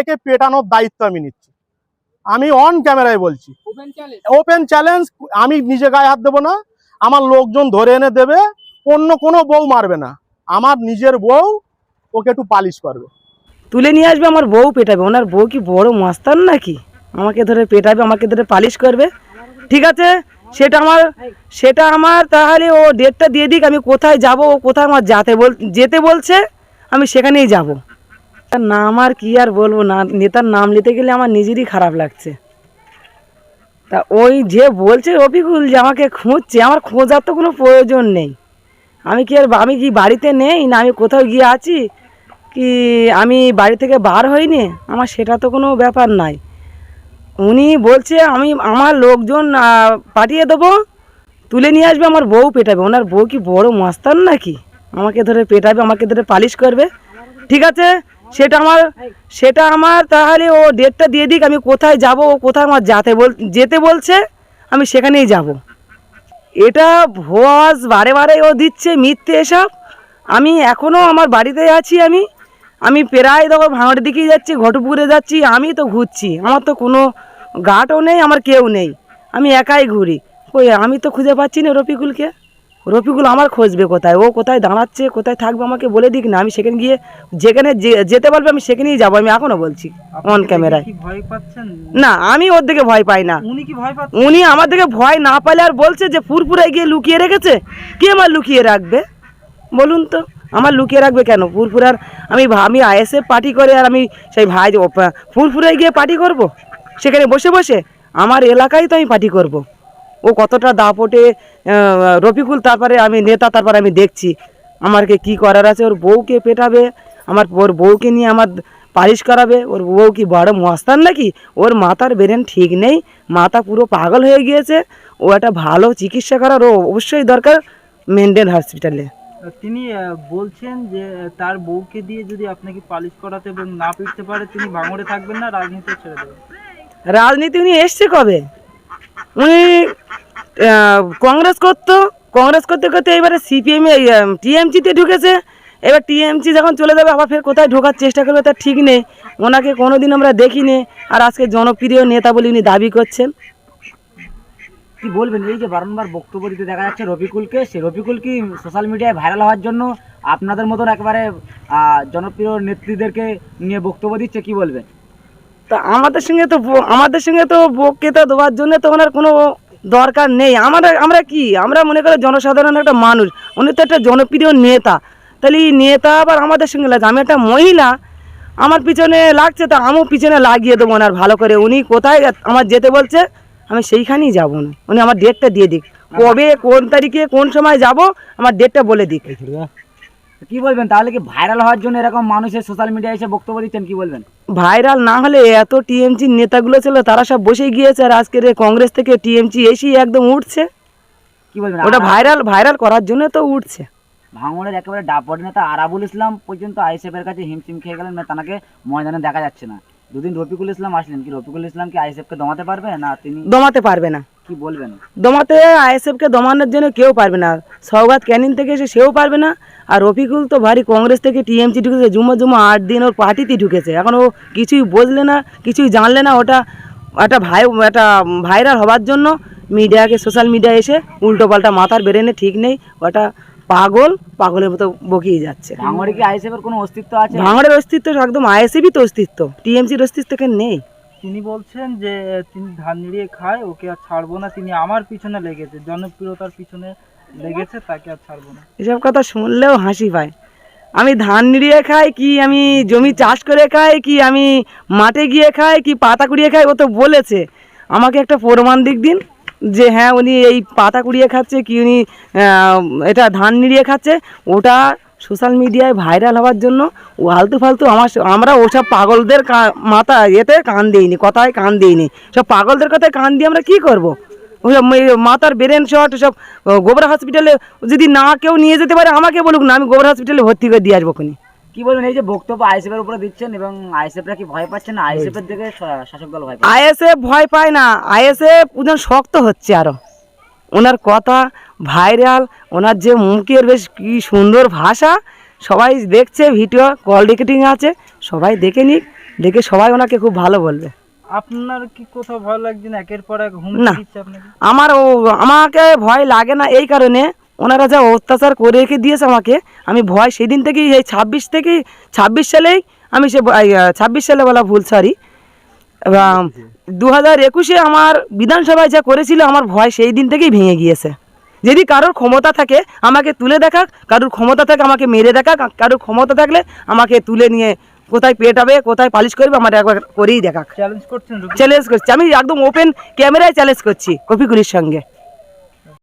একে পেটানোর দায়িত্ব আমি নিচ্ছি। আমি অন ক্যামেরায় বলছি। ওপেন চ্যালেঞ্জ আমি নিজে গায়ে হাত দেবো না আমার লোকজন ধরে এনে দেবে অন্য কোনো বউ মারবে না। আমার নিজের বউ ওকে একটু পালিশ করবে। তুলে নিয়ে আসবে আমার বউ পেটাবে। ওনার বউ কি বড় মাস্তান নাকি? আমাকে ধরে পেটাবে আমাকে ধরে পালিশ করবে। ঠিক আছে? সেটা আমার সেটা আমার তাহলে ও ডেটটা দিয়ে দিক আমি কোথায় যাব ও কোথায় আমার যাতে বল যেতে বলছে আমি সেখানেই যাব। তার নাম আর কি আর বলব না, নেতার নাম নিতে গেলে আমার নিজেরই খারাপ লাগছে। তা ওই যে বলছে রফিকুল যে আমাকে খুঁজছে, আমার খোঁজার তো কোনো প্রয়োজন নেই। আমি কি আর আমি কি বাড়িতে নেই না আমি কোথাও গিয়ে আছি? কি আমি বাড়ি থেকে বার হইনি? আমার সেটা তো কোনো ব্যাপার নাই। উনি বলছে আমি আমার লোকজন পাঠিয়ে দেবো, তুলে নিয়ে আসবে, আমার বউ পেটাবে। ওনার বউ কি বড় মাস্তান নাকি? আমাকে ধরে পেটাবে, আমাকে ধরে পালিশ করবে। ঠিক আছে? সেটা আমার সেটা আমার তাহলে ও ডেটটা দিয়ে দিক, আমি কোথায় যাব, ও কোথায় আমার যাতে বল, যেতে বলছে, আমি সেখানেই যাব। এটা ভোয়াস বারে বারে ও দিচ্ছে মিথ্যে এসব। আমি এখনও আমার বাড়িতে আছি আমি। আমি প্রায় দেখো ভাঙড়ের দিকেই যাচ্ছি, ঘটপুকুরে যাচ্ছি, আমি তো ঘুরছি। আমার তো কোনো গাটও নেই, আমার কেউ নেই। আমি একাই ঘুরি। ওই আমি তো খুঁজে পাচ্ছি না রফিকুলকে। রফিকুল আমার খুঁজবে কোথায়? ও কোথায় দাঁড়াচ্ছে কোথায় থাকবে আমাকে বলে দিক না। আমি সেখানে গিয়ে যেখানে যে- যেতে পারবে আমি সেখানেই যাব আমি এখনও বলছি অন ক্যামেরায় ভয় না আমি ওর দিকে ভয় পাই না। উনি ভয় উনি আমার দিকে ভয় না পাইলে আর বলছে যে ফুরফুরায় গিয়ে লুকিয়ে রেখেছে? কে আমার লুকিয়ে রাখবে? বলুন তো আমার লুকিয়ে রাখবে কেন? ফুরফুরার আমি আমি আইএসএ পার্টি করে আর আমি সেই ভাই ফুরফুরায় গিয়ে পার্টি করব? সেখানে বসে বসে? আমার এলাকায় তো আমি পার্টি করব। ও কতটা দাপটে রফিকুল তারপরে আমি নেতা তারপরে আমি দেখছি। আমারকে কি করার আছে? ওর বউকে পেটাবে আমার ওর বউকে নিয়ে আমার পালিশ করাবে ওর বউ কি বড় মস্তান নাকি? ওর মাথার ব্রেন ঠিক নেই মাথা পুরো পাগল হয়ে গিয়েছে ও একটা ভালো চিকিৎসা করার ও অবশ্যই দরকার মেন্টেন হসপিটালে তিনি বলছেন যে তার বউকে দিয়ে যদি আপনাকে পালিশ করাতে এবং না পিটতে পারে তিনি ভাঙড়ে থাকবেন না রাজনীতি ছেড়ে দেবেন? রাজনীতি উনি এসছে কবে? উনি কংগ্রেস করতো। কংগ্রেস করতে করতে এবারে সিপিএম টিএমসিতে ঢুকেছে। এবার টিএমসি যখন চলে যাবে আবার ফের কোথায় ঢোকার চেষ্টা করবে তার ঠিক নেই। ওনাকে কোনোদিন আমরা দেখিনি। আর আজকে জনপ্রিয় নেতা বলে উনি দাবি করছেন। কি বলবেন? এই যে বারংবার বক্তব্য দিতে দেখা যাচ্ছে রফিকুলকে সে রফিকুল কি সোশ্যাল মিডিয়ায় ভাইরাল হওয়ার জন্য আপনাদের মতন একেবারে জনপ্রিয় নেত্রীদেরকে নিয়ে বক্তব্য দিচ্ছে? কি বলবেন? তা আমাদের সঙ্গে তো আমাদের সঙ্গে তো বক্তৃতা দেওয়ার জন্য তো ওনার কোনো দরকার নেই। আমরা আমরা কি? আমরা মনে করি জনসাধারণ একটা মানুষ। উনি তো একটা জনপ্রিয় নেতা। তাহলে এই নেতা আবার আমাদের সঙ্গে লাগছে। আমি একটা মহিলা, আমার পিছনে লাগছে, তা আমিও পিছনে লাগিয়ে দেবো ওনার ভালো করে। উনি কোথায় আমার যেতে বলছে, আমি সেইখানেই যাব না। উনি আমার ডেটটা দিয়ে দিক। কবে, কোন তারিখে, কোন সময় যাব, আমার ডেটটা বলে দিক। কি বলবেন? তাহলে কি ভাইরাল হওয়ার জন্য এরকম মানুষের সোশ্যাল মিডিয়ায় এসে বক্তব্য দিচ্ছেন? কি বলবেন? ভাইরাল না হলে এত টিএমসি নেতাগুলো ছিল তারা সব বসে গিয়েছে আর আজকের কংগ্রেস থেকে টিএমসি এসেই একদম উঠছে। কি বলবেন? ওটা ভাইরাল ভাইরাল করার জন্য তো উঠছে। ভাঙড়ের একেবারে ডাপট নেতা আরাবুল ইসলাম পর্যন্ত আইএসএফ এর কাছে হিমশিম খেয়ে গেলেন না তাকে ময়দানে দেখা যাচ্ছে না। দুদিন রফিকুল ইসলাম আসলেন। কি রফিকুল ইসলাম কি আইএসএফ কে দমাতে পারবে না তিনি? দমাতে পারবে না। কি বলবেন? দমাতে আইএসএফকে দমানোর জন্য কেউ পারবে না। সৌগাত ক্যানিন থেকে এসে সেও পারবে না। আর রফিকুল তো ভারী কংগ্রেস থেকে টিএমসি ঢুকেছে জুমা জুমা আট দিন ওর পার্টিতেই ঢুকেছে। এখন ও কিছুই বুঝলে না কিছুই জানলে না ওটা একটা ভাই একটা ভাইরাল হওয়ার জন্য মিডিয়াকে সোশ্যাল মিডিয়া এসে উল্টো পাল্টা মাথার বেড়ে বেরেনে ঠিক নেই ওটা পাগল পাগলের মতো বকিয়ে যাচ্ছে। ভাঙড়ে কি আইএসএফ এর কোনো অস্তিত্ব আছে? ভাঙড়ের অস্তিত্ব একদম আইএসএফই তো অস্তিত্ব টিএমসির অস্তিত্ব নেই? তিনি বলছেন যে তিনি ধান নিড়িয়ে খায়, ওকে আর ছাড়বো না। তিনি আমার পিছনে লেগেছে, জনপ্রিয়তার পিছনে লেগেছে, তাকে আর ছাড়বো না। এসব কথা শুনলেও হাসি পায়। আমি ধান নিড়িয়ে খাই, কি আমি জমি চাষ করে খাই, কি আমি মাঠে গিয়ে খাই, কি পাতা কুড়িয়ে খাই, ও তো বলেছে। আমাকে একটা প্রমাণ দিক দিন, যে হ্যাঁ উনি এই পাতা কুড়িয়ে খাচ্ছে, কি উনি এটা ধান নিড়িয়ে খাচ্ছে, ওটা সোশ্যাল মিডিয়ায় ভাইরাল হওয়ার জন্য ও আলতু ফালতু আমার আমরা ওসব পাগলদের কা- মাথা এতে কান দিইনি কথায় কান দিইনি। সব পাগলদের কথায় কান দিয়ে আমরা কি করব? ওসব মাথার ব্রেন শট সব গোবরা হসপিটালে যদি না কেউ নিয়ে যেতে পারে আমাকে বলুক না আমি গোবরা হসপিটালে ভর্তি করে দিয়ে আসব খুনি কি বলবেন এই যে বক্তব্য আইএসএফ এর উপরে দিচ্ছেন এবং আইএসএফরা কি ভয় পাচ্ছে না? আইএসএফ এর দিকে শাসক দল ভয় পাচ্ছে? আইএসএফ ভয় পায় না। আইএসএফ যেন শক্ত হচ্ছে আরও। ওনার কথা ভাইরাল ওনার যে মুখের বেশ কি সুন্দর ভাষা সবাই দেখছে ভিডিও কল রেকর্ডিং আছে সবাই দেখে নিক দেখে সবাই ওনাকে খুব ভালো বলবে। আপনার কি কোথাও ভয় লাগছে না? একের পর এক না। আমার ও আমাকে ভয় লাগে না এই কারণে ওনারা যা অত্যাচার করে রেখে দিয়েছে আমাকে আমি ভয় সেদিন থেকেই এই ছাব্বিশ থেকেই ছাব্বিশ সালেই আমি সে ছাব্বিশ সালে বলা ভুল সরি দু হাজার একুশে আমার বিধানসভায় যা করেছিল আমার ভয় সেই দিন থেকেই ভেঙে গিয়েছে। যদি কারোর ক্ষমতা থাকে আমাকে তুলে দেখাক কারোর ক্ষমতা থাকে আমাকে মেরে দেখাক কারোর ক্ষমতা থাকলে আমাকে তুলে নিয়ে কোথায় পেটাবে কোথায় পালিশ করবে আমার একবার করেই দেখাক। চ্যালেঞ্জ করছেন চ্যালেঞ্জ করছি। আমি একদম ওপেন ক্যামেরায় চ্যালেঞ্জ করছি কপিগুলির সঙ্গে।